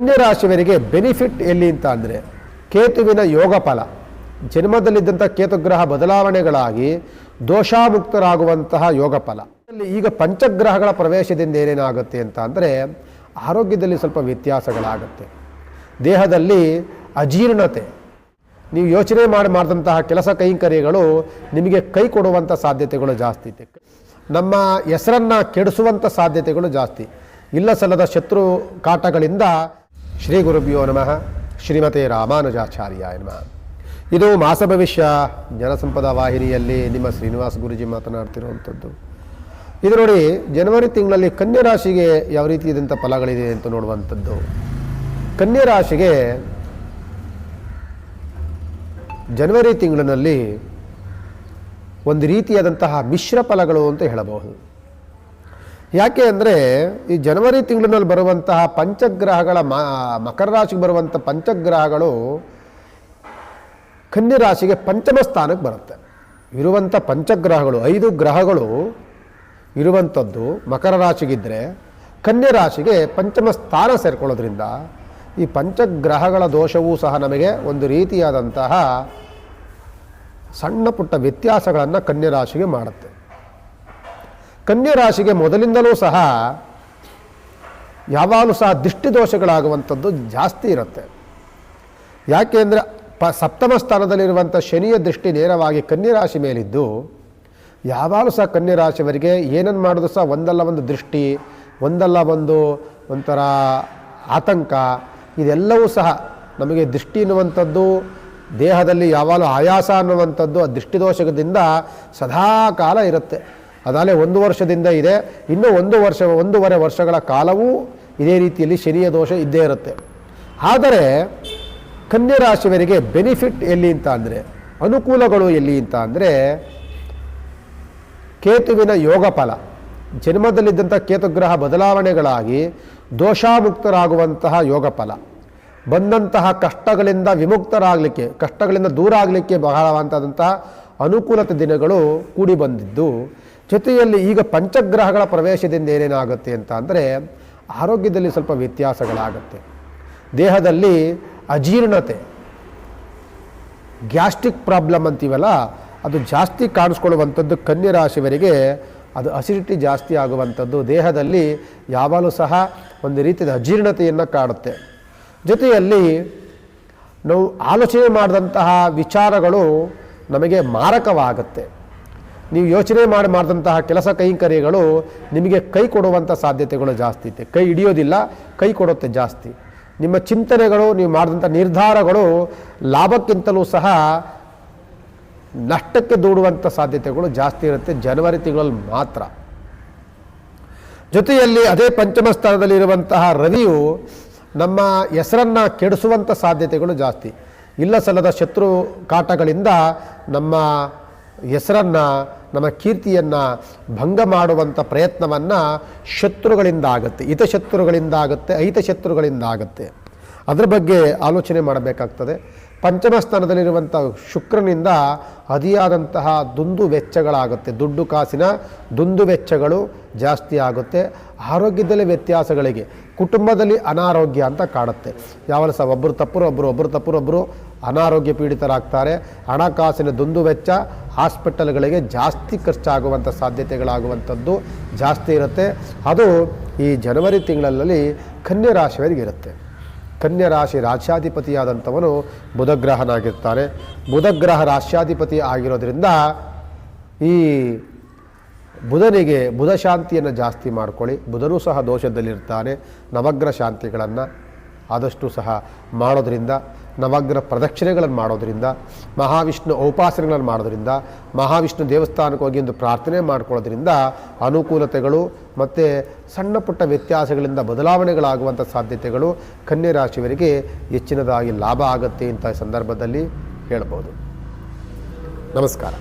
ಕನ್ಯಾ ರಾಶಿಯವರಿಗೆ ಬೆನಿಫಿಟ್ ಎಲ್ಲಿ ಅಂತ ಅಂದರೆ ಕೇತುವಿನ ಯೋಗ ಫಲ. ಜನ್ಮದಲ್ಲಿದ್ದಂಥ ಕೇತುಗ್ರಹ ಬದಲಾವಣೆಗಳಾಗಿ ದೋಷಾಮುಕ್ತರಾಗುವಂತಹ ಯೋಗ ಫಲ. ಈಗ ಪಂಚಗ್ರಹಗಳ ಪ್ರವೇಶದಿಂದ ಏನೇನಾಗುತ್ತೆ ಅಂತ ಅಂದರೆ ಆರೋಗ್ಯದಲ್ಲಿ ಸ್ವಲ್ಪ ವ್ಯತ್ಯಾಸಗಳಾಗುತ್ತೆ. ದೇಹದಲ್ಲಿ ಅಜೀರ್ಣತೆ. ನೀವು ಯೋಚನೆ ಮಾಡಿ ಮಾಡಿದಂತಹ ಕೆಲಸ ಕೈಂಕರ್ಯಗಳು ನಿಮಗೆ ಕೈ ಕೊಡುವಂಥ ಸಾಧ್ಯತೆಗಳು ಜಾಸ್ತಿ ಇದೆ. ನಮ್ಮ ಹೆಸರನ್ನು ಕೆಡಿಸುವಂಥ ಸಾಧ್ಯತೆಗಳು ಜಾಸ್ತಿ. ಇಲ್ಲ ಸಲ್ಲದ ಶತ್ರು ಕಾಟಗಳಿಂದ ಶ್ರೀ ಗುರುಭ್ಯೋ ನಮಃ. ಶ್ರೀಮತೆ ರಾಮಾನುಜಾಚಾರ್ಯ ನಮಃ. ಇದು ಮಾಸ ಭವಿಷ್ಯ ಜನಸಂಪದ ವಾಹಿನಿಯಲ್ಲಿ ನಿಮ್ಮ ಶ್ರೀನಿವಾಸ ಗುರುಜಿ ಮಾತನಾಡ್ತಿರುವಂಥದ್ದು. ಇದು ನೋಡಿ, ಜನವರಿ ತಿಂಗಳಲ್ಲಿ ಕನ್ಯಾ ರಾಶಿಗೆ ಯಾವ ರೀತಿಯಾದಂಥ ಫಲಗಳಿದೆ ಅಂತ ನೋಡುವಂಥದ್ದು. ಕನ್ಯಾ ರಾಶಿಗೆ ಜನವರಿ ತಿಂಗಳಿನಲ್ಲಿ ಒಂದು ರೀತಿಯಾದಂತಹ ಮಿಶ್ರ ಫಲಗಳು ಅಂತ ಹೇಳಬಹುದು. ಯಾಕೆ ಅಂದರೆ ಈ ಜನವರಿ ತಿಂಗಳಿನಲ್ಲಿ ಬರುವಂತಹ ಪಂಚಗ್ರಹಗಳ ಮಕರ ರಾಶಿಗೆ ಬರುವಂಥ ಪಂಚಗ್ರಹಗಳು ಕನ್ಯಾ ರಾಶಿಗೆ ಪಂಚಮ ಸ್ಥಾನಕ್ಕೆ ಬರುತ್ತೆ. ಇರುವಂಥ ಪಂಚಗ್ರಹಗಳು, ಐದು ಗ್ರಹಗಳು ಇರುವಂಥದ್ದು ಮಕರ ರಾಶಿಗಿದ್ದರೆ ಕನ್ಯಾ ರಾಶಿಗೆ ಪಂಚಮ ಸ್ಥಾನ ಸೇರ್ಕೊಳ್ಳೋದ್ರಿಂದ ಈ ಪಂಚಗ್ರಹಗಳ ದೋಷವೂ ಸಹ ನಮಗೆ ಒಂದು ರೀತಿಯಾದಂತಹ ಸಣ್ಣ ಪುಟ್ಟ ವ್ಯತ್ಯಾಸಗಳನ್ನು ಕನ್ಯಾ ರಾಶಿಗೆ ಮಾಡುತ್ತೆ. ಕನ್ಯಾ ರಾಶಿಗೆ ಮೊದಲಿಂದಲೂ ಸಹ ಯಾವಾಗಲೂ ಸಹ ದೃಷ್ಟಿ ದೋಷಗಳಾಗುವಂಥದ್ದು ಜಾಸ್ತಿ ಇರುತ್ತೆ. ಯಾಕೆ ಅಂದರೆ ಪ ಸಪ್ತಮ ಸ್ಥಾನದಲ್ಲಿರುವಂಥ ಶನಿಯ ದೃಷ್ಟಿ ನೇರವಾಗಿ ಕನ್ಯಾ ರಾಶಿ ಮೇಲಿದ್ದು, ಯಾವಾಗಲೂ ಸಹ ಕನ್ಯಾ ರಾಶಿಯವರಿಗೆ ಏನನ್ನು ಮಾಡೋದು ಸಹ ಒಂದಲ್ಲ ಒಂದು ದೃಷ್ಟಿ, ಒಂದಲ್ಲ ಒಂದು ಒಂಥರ ಆತಂಕ, ಇದೆಲ್ಲವೂ ಸಹ ನಮಗೆ ದೃಷ್ಟಿ ಅನ್ನುವಂಥದ್ದು ದೇಹದಲ್ಲಿ ಯಾವಾಗಲೂ ಆಯಾಸ ಅನ್ನುವಂಥದ್ದು ಆ ದೃಷ್ಟಿದೋಷದಿಂದ ಸದಾ ಕಾಲ ಇರುತ್ತೆ. ಅದಾಲೆ ಒಂದು ವರ್ಷದಿಂದ ಇದೆ. ಇನ್ನೂ ಒಂದು ವರ್ಷ, ಒಂದೂವರೆ ವರ್ಷಗಳ ಕಾಲವೂ ಇದೇ ರೀತಿಯಲ್ಲಿ ಶನಿಯ ದೋಷ ಇದ್ದೇ ಇರುತ್ತೆ. ಆದರೆ ಕನ್ಯಾ ರಾಶಿಯವರಿಗೆ ಬೆನಿಫಿಟ್ ಎಲ್ಲಿ ಅಂತ ಅಂದರೆ, ಅನುಕೂಲಗಳು ಎಲ್ಲಿ ಅಂತ ಅಂದರೆ, ಕೇತುವಿನ ಯೋಗ ಫಲ. ಜನ್ಮದಲ್ಲಿದ್ದಂಥ ಕೇತುಗ್ರಹ ಬದಲಾವಣೆಗಳಾಗಿ ದೋಷಾಮುಕ್ತರಾಗುವಂತಹ ಯೋಗ ಫಲ. ಬಂದಂತಹ ಕಷ್ಟಗಳಿಂದ ವಿಮುಕ್ತರಾಗಲಿಕ್ಕೆ, ಕಷ್ಟಗಳಿಂದ ದೂರ ಆಗಲಿಕ್ಕೆ ಬಹಳವಂತಾದಂತಹ ಅನುಕೂಲತೆ ದಿನಗಳು ಕೂಡಿ ಬಂದಿದ್ದು ಜೊತೆಯಲ್ಲಿ ಈಗ ಪಂಚಗ್ರಹಗಳ ಪ್ರವೇಶದಿಂದ ಏನೇನಾಗುತ್ತೆ ಅಂತ ಅಂದರೆ ಆರೋಗ್ಯದಲ್ಲಿ ಸ್ವಲ್ಪ ವ್ಯತ್ಯಾಸಗಳಾಗುತ್ತೆ. ದೇಹದಲ್ಲಿ ಅಜೀರ್ಣತೆ, ಗ್ಯಾಸ್ಟ್ರಿಕ್ ಪ್ರಾಬ್ಲಮ್ ಅಂತೀವಲ್ಲ, ಅದು ಜಾಸ್ತಿ ಕಾಣಿಸ್ಕೊಳ್ಳುವಂಥದ್ದು ಕನ್ಯರಾಶಿವರಿಗೆ ಅದು ಅಸಿಡಿಟಿ ಜಾಸ್ತಿ ಆಗುವಂಥದ್ದು ದೇಹದಲ್ಲಿ ಯಾವಾಗಲೂ ಸಹ ಒಂದು ರೀತಿಯ ಅಜೀರ್ಣತೆಯನ್ನು ಕಾಡುತ್ತೆ ಜೊತೆಯಲ್ಲಿ ನಾವು ಆಲೋಚನೆ ಮಾಡಿದಂತಹ ವಿಚಾರಗಳು ನಮಗೆ ಮಾರಕವಾಗುತ್ತೆ. ನೀವು ಯೋಚನೆ ಮಾಡಿ ಮಾಡಿದಂತಹ ಕೆಲಸ ಕೈಂಕರ್ಯಗಳು ನಿಮಗೆ ಕೈ ಕೊಡುವಂಥ ಸಾಧ್ಯತೆಗಳು ಜಾಸ್ತಿ ಇದೆ. ಕೈ ಹಿಡಿಯೋದಿಲ್ಲ, ಕೈ ಕೊಡುತ್ತೆ ಜಾಸ್ತಿ. ನಿಮ್ಮ ಚಿಂತನೆಗಳು, ನೀವು ಮಾಡಿದಂಥ ನಿರ್ಧಾರಗಳು ಲಾಭಕ್ಕಿಂತಲೂ ಸಹ ನಷ್ಟಕ್ಕೆ ದೂಡುವಂಥ ಸಾಧ್ಯತೆಗಳು ಜಾಸ್ತಿ ಇರುತ್ತೆ ಜನವರಿ ತಿಂಗಳಲ್ಲಿ ಮಾತ್ರ. ಜೊತೆಯಲ್ಲಿ ಅದೇ ಪಂಚಮ ಸ್ಥಾನದಲ್ಲಿರುವಂತಹ ರವಿಯು ನಮ್ಮ ಹೆಸರನ್ನು ಕೆಡಿಸುವಂಥ ಸಾಧ್ಯತೆಗಳು ಜಾಸ್ತಿ. ಇಲ್ಲ ಸಲ್ಲದ ಶತ್ರು ಕಾಟಗಳಿಂದ ನಮ್ಮ ಹೆಸರನ್ನು, ನಮ್ಮ ಕೀರ್ತಿಯನ್ನು ಭಂಗ ಮಾಡುವಂಥ ಪ್ರಯತ್ನವನ್ನು ಶತ್ರುಗಳಿಂದ ಆಗುತ್ತೆ ಹಿತಶತ್ರುಗಳಿಂದ ಆಗುತ್ತೆ ಅಹಿತಶತ್ರುಗಳಿಂದ ಆಗುತ್ತೆ ಅದರ ಬಗ್ಗೆ ಆಲೋಚನೆ ಮಾಡಬೇಕಾಗ್ತದೆ. ಪಂಚಮ ಸ್ಥಾನದಲ್ಲಿರುವಂಥ ಶುಕ್ರನಿಂದ ಅತಿಯಾದಂತಹ ದುಂದು ವೆಚ್ಚಗಳಾಗುತ್ತೆ. ದುಡ್ಡು ಕಾಸಿನ ದುಂದು ವೆಚ್ಚಗಳು ಜಾಸ್ತಿ ಆಗುತ್ತೆ. ಆರೋಗ್ಯದಲ್ಲಿ ವ್ಯತ್ಯಾಸಗಳಿಗೆ, ಕುಟುಂಬದಲ್ಲಿ ಅನಾರೋಗ್ಯ ಅಂತ ಕಾಣುತ್ತೆ. ಯಾವಾಗ ಸಹ ಒಬ್ಬರು ತಪ್ಪರು ಒಬ್ಬರು ಒಬ್ಬರು ತಪ್ಪರು ಒಬ್ಬರು ಅನಾರೋಗ್ಯ ಪೀಡಿತರಾಗ್ತಾರೆ. ಹಣಕಾಸಿನ ದುಂದು ವೆಚ್ಚ ಹಾಸ್ಪಿಟಲ್ಗಳಿಗೆ ಜಾಸ್ತಿ ಖರ್ಚಾಗುವಂಥ ಸಾಧ್ಯತೆಗಳಾಗುವಂಥದ್ದು ಜಾಸ್ತಿ ಇರುತ್ತೆ. ಅದು ಈ ಜನವರಿ ತಿಂಗಳಲ್ಲಿ ಕನ್ಯಾ ರಾಶಿಯವರಿಗೆ ಇರುತ್ತೆ ಕನ್ಯಾ ರಾಶಿ ರಾಶ್ಯಾಧಿಪತಿಯಾದಂಥವನು ಬುಧಗ್ರಹನಾಗಿರ್ತಾನೆ. ಬುಧಗ್ರಹ ರಾಶ್ಯಾಧಿಪತಿ ಆಗಿರೋದ್ರಿಂದ ಈ ಬುಧನಿಗೆ ಬುಧ ಶಾಂತಿಯನ್ನು ಜಾಸ್ತಿ ಮಾಡ್ಕೊಳ್ಳಿ. ಬುಧನೂ ಸಹ ದೋಷದಲ್ಲಿರ್ತಾನೆ. ನವಗ್ರಹ ಶಾಂತಿಗಳನ್ನು ಆದಷ್ಟು ಸಹ ಮಾಡೋದ್ರಿಂದ ನವಗ್ರಹ ಪ್ರದಕ್ಷಿಣೆಗಳನ್ನು ಮಾಡೋದರಿಂದ, ಮಹಾವಿಷ್ಣು ಔಪಾಸನೆಗಳನ್ನು ಮಾಡೋದರಿಂದ, ಮಹಾವಿಷ್ಣು ದೇವಸ್ಥಾನಕ್ಕೆ ಹೋಗಿ ಒಂದು ಪ್ರಾರ್ಥನೆ ಮಾಡ್ಕೊಳ್ಳೋದ್ರಿಂದ ಅನುಕೂಲತೆಗಳು ಮತ್ತು ಸಣ್ಣ ಪುಟ್ಟ ವ್ಯತ್ಯಾಸಗಳಿಂದ ಬದಲಾವಣೆಗಳಾಗುವಂಥ ಸಾಧ್ಯತೆಗಳು ಕನ್ಯಾ ರಾಶಿಯವರಿಗೆ ಹೆಚ್ಚಿನದಾಗಿ ಲಾಭ ಆಗುತ್ತೆ ಇಂಥ ಸಂದರ್ಭದಲ್ಲಿ ಹೇಳ್ಬೋದು. ನಮಸ್ಕಾರ.